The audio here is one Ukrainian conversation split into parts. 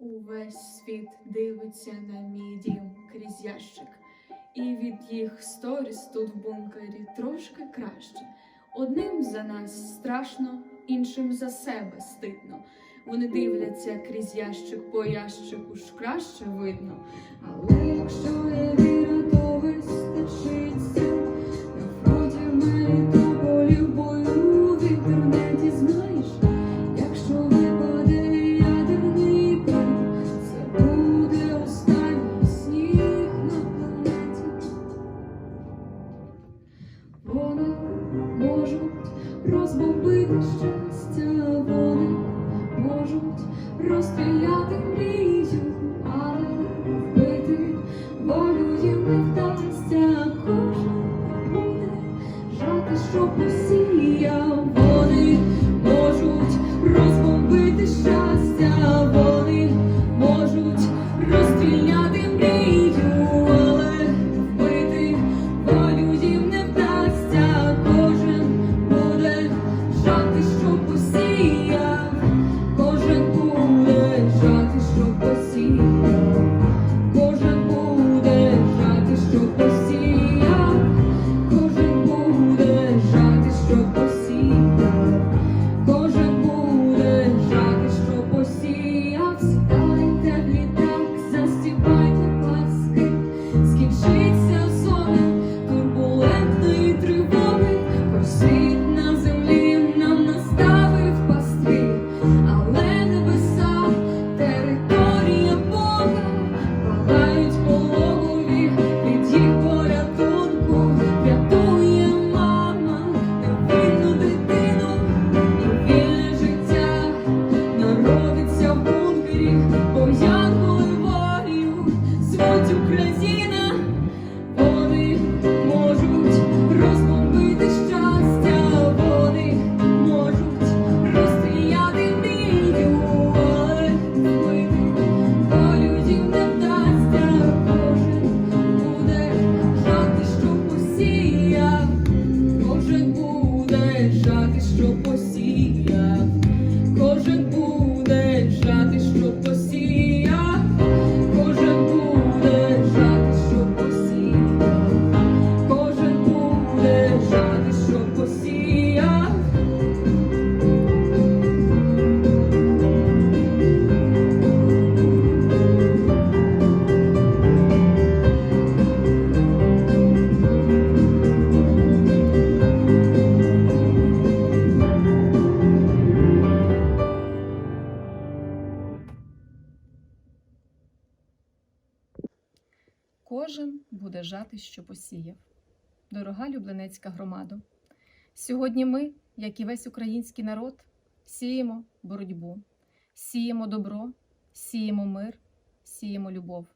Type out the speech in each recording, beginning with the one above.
Увесь світ дивиться на мій дім крізь ящик, і від їх сторіс тут в бункері трошки краще. Одним за нас страшно, іншим за себе стидно. Вони дивляться крізь ящик по ящику ж краще видно. Але якщо я віра, то вистачиться. Буде жати, що посіяв, Кожен буде жати, що посіяв. Дорога Люблинецька громада. Сьогодні ми, як і весь український народ, сіємо боротьбу, сіємо добро, сіємо мир, сіємо любов.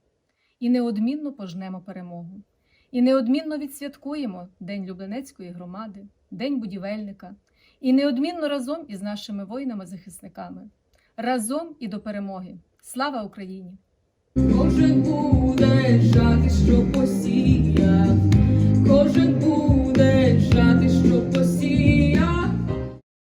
І неодмінно пожнемо перемогу. І неодмінно відсвяткуємо День Люблинецької громади, День будівельника. І неодмінно разом із нашими воїнами-захисниками. Разом і до перемоги. Слава Україні! Кожен буде жати, що посіяв,